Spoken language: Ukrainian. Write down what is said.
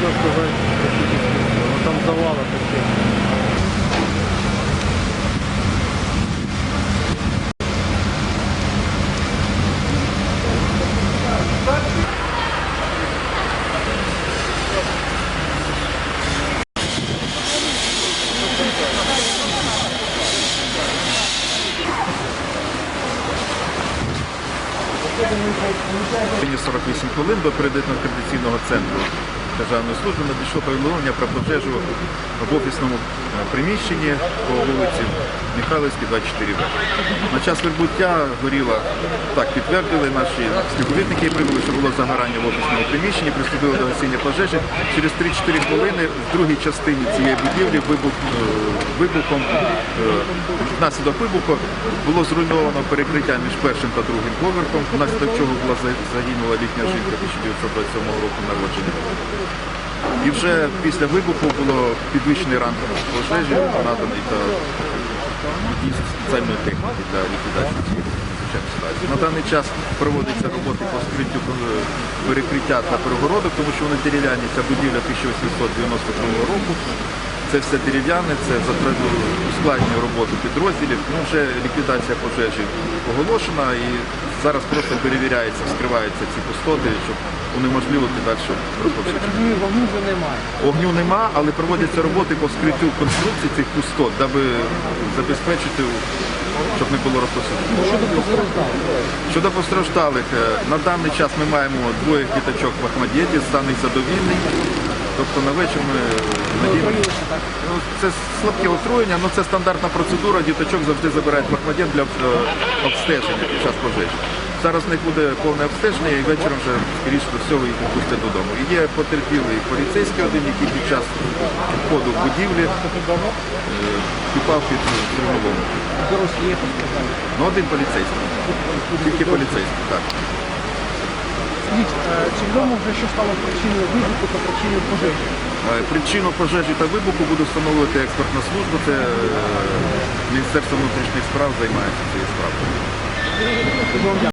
можно сказать, практически там завалы совсем. Мені 48 хвилин до кредитно-кредиційного центру. Державної служби надійшло повідомлення про пожежу в офісному е, приміщенні по вулиці Михайлівській, 24В. На час прибуття горіла, так підтвердили наші співробітники, які прибули, що було загорання в офісному приміщенні, приступили до гасіння пожежі. Через 3-4 хвилини в другій частині цієї будівлі вибух, е, вибухом, е, внаслідок вибуху було зруйновано перекриття між першим та другим поверхом, внаслідок чого була загинула літня жінка 1927 року народження. І вже після вибуху було підвищений ранг пожежі, наданий та і спеціальної техніки для ліквідації цієї надзвичайної ситуації. На даний час проводяться роботи по скриттю е, перекриття та перегородок, тому що вони дерев'яні, ця будівля 1892 року. Це все дерев'яне, це ускладнює роботу підрозділів. Ну, вже ліквідація пожежі оголошена і зараз просто перевіряється, вскриваються ці пустоти, щоб унеможливити далі розповсюдження. Вогню вже немає. Огню нема, але проводяться роботи по вскриттю конструкцій цих пустот, даби забезпечити, щоб не було розповсюдження. Щодо постраждалих. Щодо постраждалих, е, на даний час ми маємо двоє діточок в Ахмадєті, стан їх задовільний. Тобто на вечір ми надіємо. Ну, це слабке отруєння, але це стандартна процедура. Діточок завжди забирають в для е, обстеження під час пожежі. Зараз в них буде повне обстеження і вечором вже, скоріше до всього, їх відпустять додому. І є потерпілий поліцейський один, який під час входу в будівлі е, підпав під постраждалі. Ну, один поліцейський. Тільки поліцейський, так. Скажіть, е, чи відомо вже, що стало причиною вибуху та причиною пожежі? Е, Причину пожежі та вибуху буде встановлювати експертна служба. Це е, Міністерство внутрішніх справ займається цією справою.